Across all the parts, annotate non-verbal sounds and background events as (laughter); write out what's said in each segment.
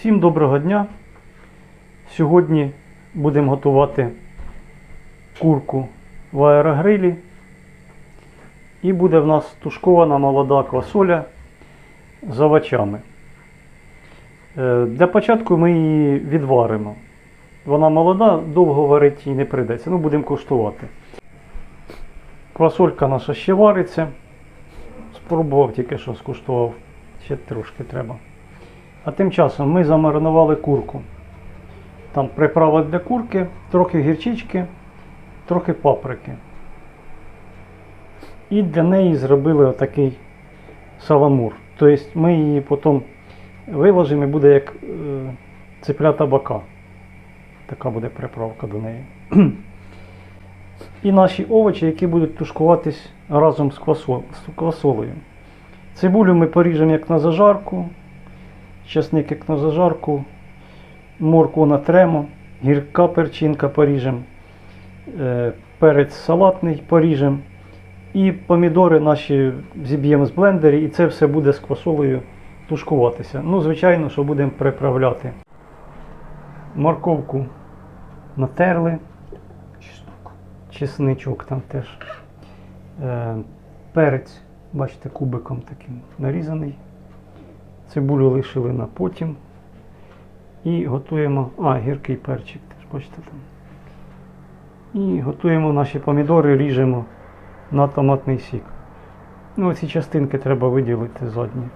Всім доброго дня. Сьогодні будемо готувати курку в аерогрилі. І буде в нас тушкована молода квасоля з овочами. Е, Для початку ми її відваримо. Вона молода, довго варити її не прийдеться. Ну, будемо куштувати. Квасолька наша ще вариться. Спробував тільки що скуштував. Ще трошки треба. А тим часом ми замаринували курку. Там приправа для курки, трохи гірчички, трохи паприки. І для неї зробили отакий саламур. Тобто ми її потім виложимо і буде як е, цеплята бока. Така буде приправка до неї. (clears throat) І наші овочі, які будуть тушкуватись разом з квасолею. Цибулю ми поріжемо як на зажарку, часник як на зажарку, моркву натремо, гірка перчинка поріжемо, е, перець салатний поріжемо. І помідори наші зіб'ємо з блендері, і це все буде з квасолею тушкуватися. Ну, звичайно, що будемо приправляти. Морковку натерли, чесничок там теж. Е, перець, бачите, кубиком таким нарізаний. Цибулю лишили на потім. І готуємо. А, гіркий перчик теж, бачите там. І готуємо наші помідори, ріжемо на томатний сік. Ну, ці частинки треба виділити задні.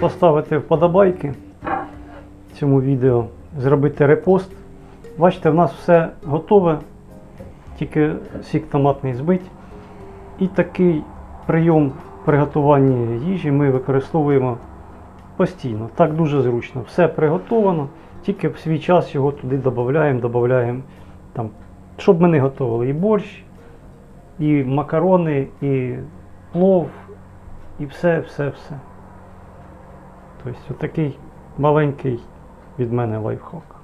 Поставити вподобайки цьому відео, зробити репост. Бачите, в нас все готове, тільки сік томатний збить. І такий прийом приготування їжі ми використовуємо постійно. Так дуже зручно. Все приготовано, тільки в свій час його туди додаємо, додаємо там, щоб ми не готували і борщ, і макарони, і плов, і все, все, все. Тобто отакий маленький від мене лайфхак.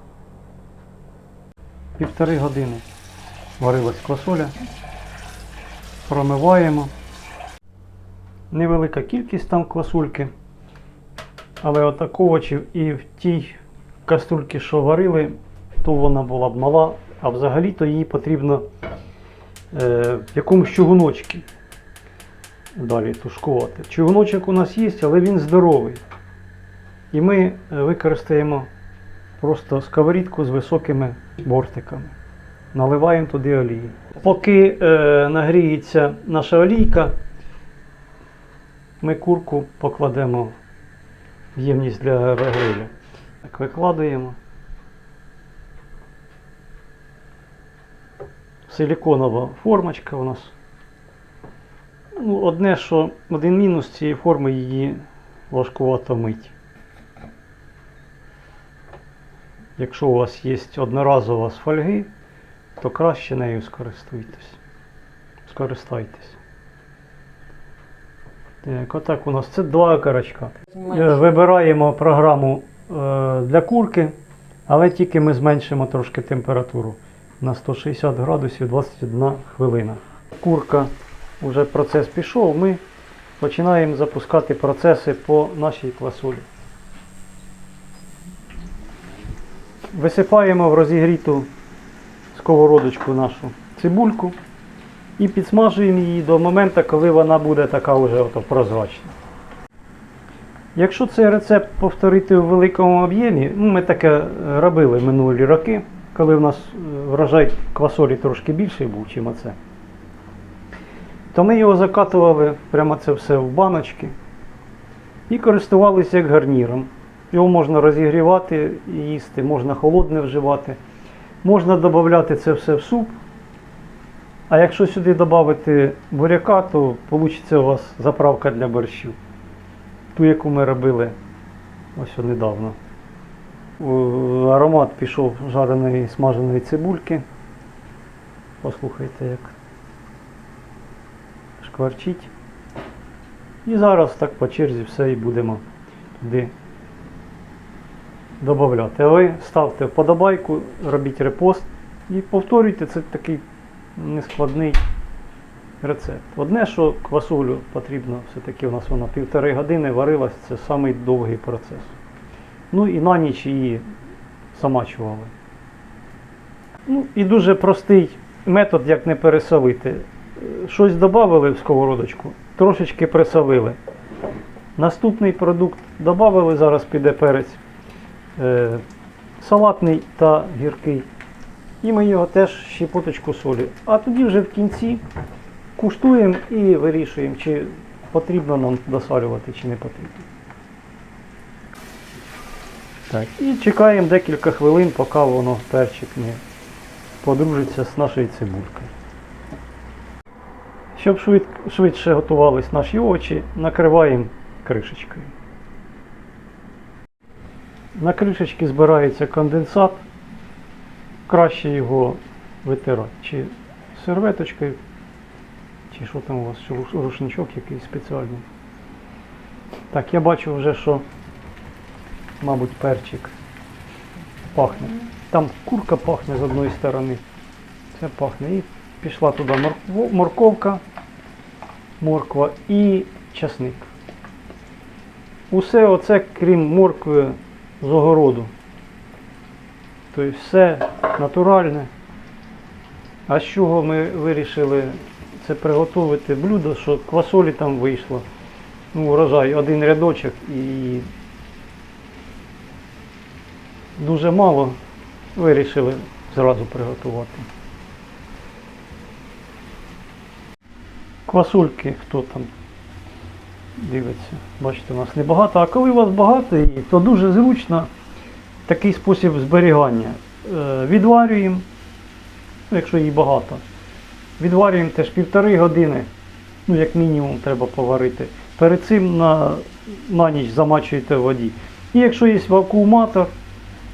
Півтори години варилась квасоля. Промиваємо. Невелика кількість там квасульки. Але отак овочів і в тій каструльці, що варили, то вона була б мала, а взагалі-то її потрібно е, в якомусь чугуночці далі тушкувати. Чугуночок у нас є, але він здоровий. І ми е, використаємо просто сковорідку з високими бортиками. Наливаємо туди олії. Поки е, нагріється наша олійка, ми курку покладемо в ємність для аерогриля. Так, викладаємо. Силіконова формочка у нас. Ну, одне, що один мінус цієї форми її важкувато мить. Якщо у вас є одноразова з фольги, то краще нею скористуйтесь. Скористайтесь. Так, отак у нас це два окорочка. Е, Вибираємо програму е, для курки, але тільки ми зменшимо трошки температуру на 160 градусів 21 хвилина. Курка, вже процес пішов, ми починаємо запускати процеси по нашій квасолі. Висипаємо в розігріту сковородочку нашу цибульку і підсмажуємо її до моменту, коли вона буде така вже ото прозрачна. Якщо цей рецепт повторити у великому об'ємі, ну, ми таке е, робили минулі роки, коли в нас е, врожай квасолі трошки більший був, чим оце, то ми його закатували прямо це все в баночки і користувалися як гарніром. Його можна розігрівати і їсти, можна холодне вживати. Можна додати це все в суп. А якщо сюди додати буряка, то вийде у вас заправка для борщу. Ту, яку ми робили ось недавно. Аромат пішов жареної смаженої цибульки. Послухайте, як шкварчить. І зараз так по черзі все і будемо туди додати. Ви ставте вподобайку, робіть репост і повторюйте, це такий нескладний рецепт. Одне, що квасолю потрібно, все-таки у нас вона півтори години варилась, це самий довгий процес. Ну і на ніч її замачували. Ну і дуже простий метод, як не пересолити. Щось додали в сковородочку, трошечки присолили. Наступний продукт додали, зараз піде перець е, салатний та гіркий. І ми його теж щепоточку солі. А тоді вже в кінці куштуємо і вирішуємо, чи потрібно нам досалювати, чи не потрібно. Так, і чекаємо декілька хвилин, поки воно перчик не подружиться з нашою цибулькою. Щоб швид, швидше готувались наші овочі, накриваємо кришечкою. На кришечці збирається конденсат. Краще його витирати. Чи серветочкою, чи що там у вас, чи рушничок якийсь спеціальний. Так, я бачу вже, що, мабуть, перчик пахне. Там курка пахне з одної сторони. Це пахне. І пішла туди морковка, морква і часник. Усе оце, крім моркви з огороду. Тобто все натуральне. А з чого ми вирішили це приготувати блюдо, що квасолі там вийшло. Ну, урожай, один рядочок і дуже мало вирішили зразу приготувати. Квасольки, хто там дивиться, бачите, у нас небагато, а коли у вас багато, то дуже зручно такий спосіб зберігання. Е, Відварюємо, якщо її багато. Відварюємо теж півтори години, ну як мінімум треба поварити. Перед цим на, на ніч замачуєте в воді. І якщо є вакууматор,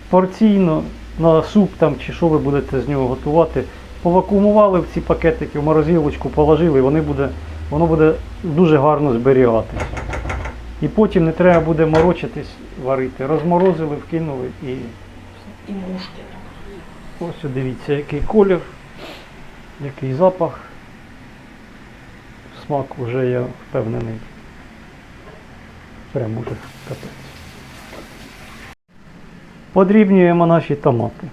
порційно на суп там чи що ви будете з нього готувати, повакуумували в ці пакетики, в морозилочку положили, вони буде, воно буде дуже гарно зберігатись. І потім не треба буде морочитись, варити. Розморозили, вкинули і І мушки. Ось дивіться, який колір, який запах. Смак вже я впевнений. Прям уже капець. Подрібнюємо наші томати.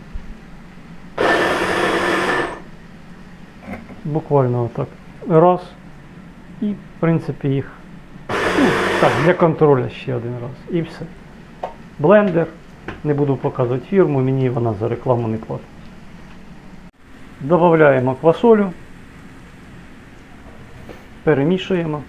Буквально отак. Раз. І, в принципі, їх. Ну, так, для контролю ще один раз. І все. Блендер. Не буду показувати фірму, мені вона за рекламу не платить. Додаємо квасолю. Перемішуємо.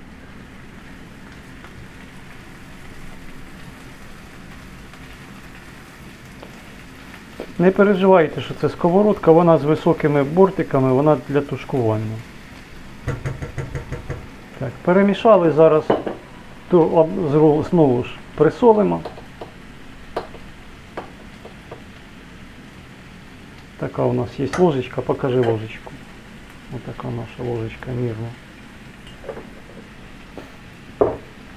Не переживайте, що це сковородка, вона з високими бортиками, вона для тушкування. Так, перемішали зараз, об- знову ж присолимо. Така у нас є ложечка, покажи ложечку. Вот така наша ложечка мірна.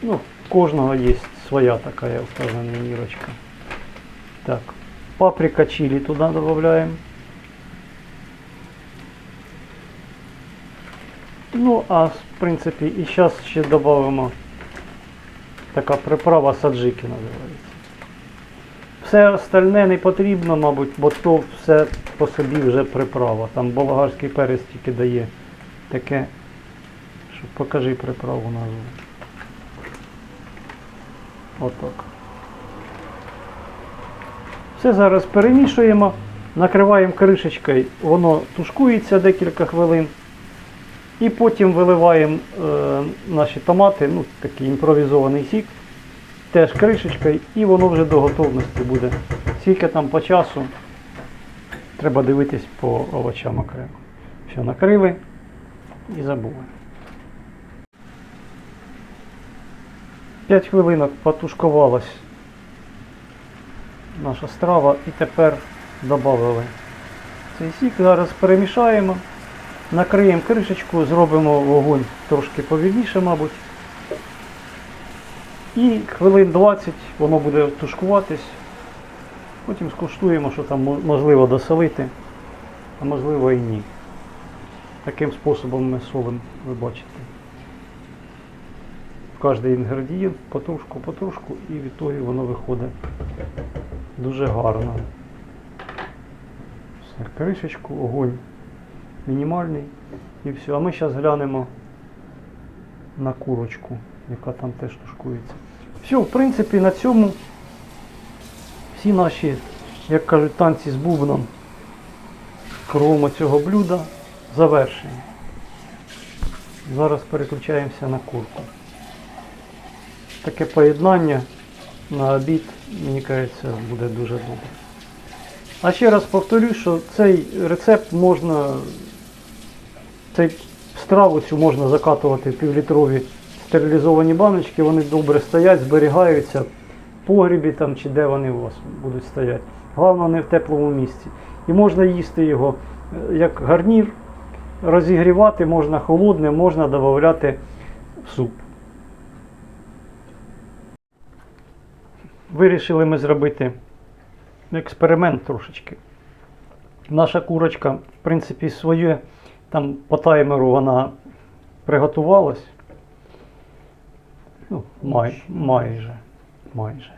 Ну, кожного є своя така, я впевнений, мірочка. Так, паприка чили туди додаємо. Ну, а в принципі, і зараз ще додамо така приправа саджики називається. Все остальне не потрібно, мабуть, бо то все по собі вже приправа. Там болгарський перець тільки дає таке, що покажи приправу назву. Отак. Все зараз перемішуємо, накриваємо кришечкою, воно тушкується декілька хвилин. І потім виливаємо е, наші томати, ну такий імпровізований сік теж кришечкою і воно вже до готовності буде. Скільки там по часу, треба дивитись по овочам окремо. Все, накрили і забули. 5 хвилинок потушкувалась наша страва і тепер додали цей сік. Зараз перемішаємо, накриємо кришечку, зробимо вогонь трошки повільніше, мабуть. І хвилин 20 воно буде тушкуватись. Потім скуштуємо, що там можливо досолити, а можливо і ні. Таким способом ми солимо, ви бачите. Кожний інгредієнт потрошку, потрошку і від того воно виходить дуже гарно. Все, кришечку, огонь мінімальний і все. А ми зараз глянемо на курочку, яка там теж тушкується. Все, в принципі, на цьому всі наші, як кажуть, танці з бубном кругом цього блюда завершені. Зараз переключаємося на курку. Таке поєднання на обід, мені кажеться, буде дуже добре. А ще раз повторю, що цей рецепт можна, цей страву цю можна закатувати в півлітрові стерилізовані баночки, вони добре стоять, зберігаються в погрібі там чи де вони у вас будуть стояти. Головне не в теплому місці. І можна їсти його е, як гарнір, розігрівати можна холодне, можна додати в суп. Вирішили ми зробити експеримент трошечки. Наша курочка, в принципі, своє там по таймеру вона приготувалась. Ну, май, майже. майже.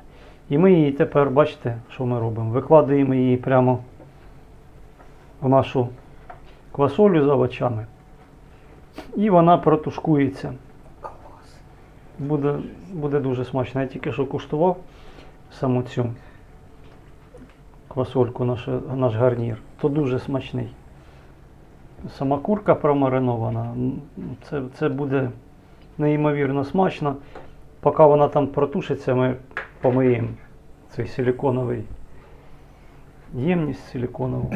І ми її тепер, бачите, що ми робимо? Викладаємо її прямо в нашу квасолю з овочами. І вона протушкується. Буде, буде дуже смачно. Я тільки що куштував саму цю квасольку, наш, наш гарнір, то дуже смачний. Сама курка промаринована, це, це буде неймовірно смачно. Поки вона там протушиться, ми помиємо цей силиконовий ємність силиконову.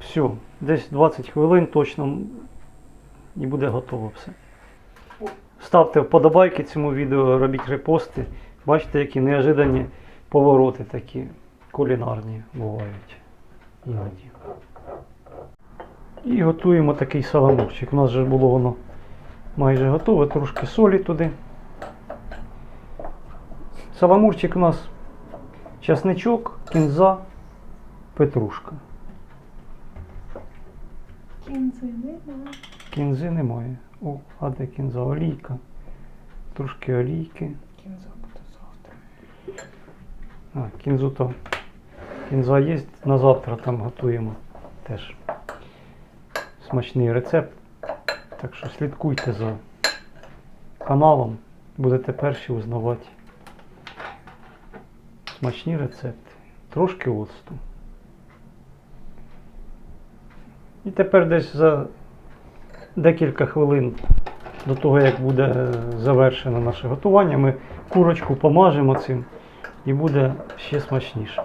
Все, десь 20 хвилин точно і буде готово все. Ставте вподобайки цьому відео, робіть репости. Бачите, які неожидані повороти такі кулінарні бувають іноді. І готуємо такий саламурчик. У нас вже було воно майже готове, трошки солі туди. Саламурчик у нас часничок, кінза, петрушка. Кінзи нема. Кінзи немає. О, а де кінза? Олійка. Трошки олійки. Кінза буде завтра. А, кінзу то. Кінза є, на завтра там готуємо теж смачний рецепт. Так що слідкуйте за каналом, будете перші узнавати смачні рецепти. Трошки оцту. І тепер десь за декілька хвилин до того, як буде е, завершено наше готування, ми курочку помажемо цим і буде ще смачніше.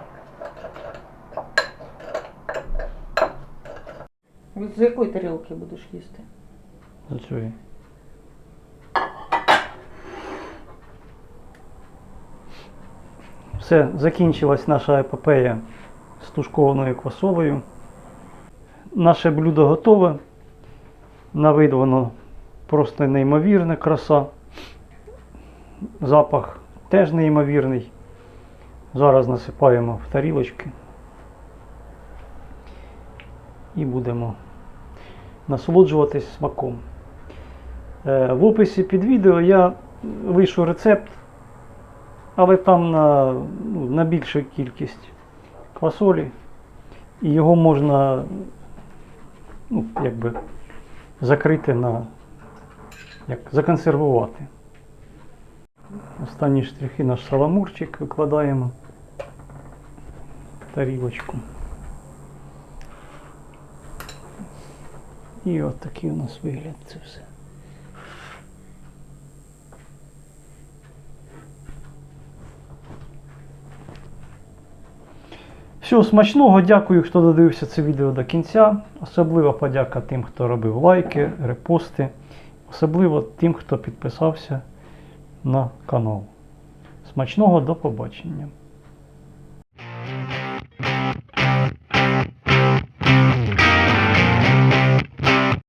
З якої тарілки будеш їсти? До. Все, закінчилась наша епопея з тушкованою квасолею. Наше блюдо готове. На вид воно просто неймовірна краса. Запах теж неймовірний. Зараз насипаємо в тарілочки. І будемо насолоджуватись смаком. Е, В описі під відео я вийшов рецепт, але там на, ну, на більшу кількість квасолі. І його можна ну, якби закрити на як, законсервувати. Останні штрихи наш саламурчик викладаємо в тарілочку. І от такий у нас вигляд це все. Всього смачного, дякую, хто додивився це відео до кінця. Особлива подяка тим, хто робив лайки, репости. Особливо тим, хто підписався на канал. Смачного до побачення!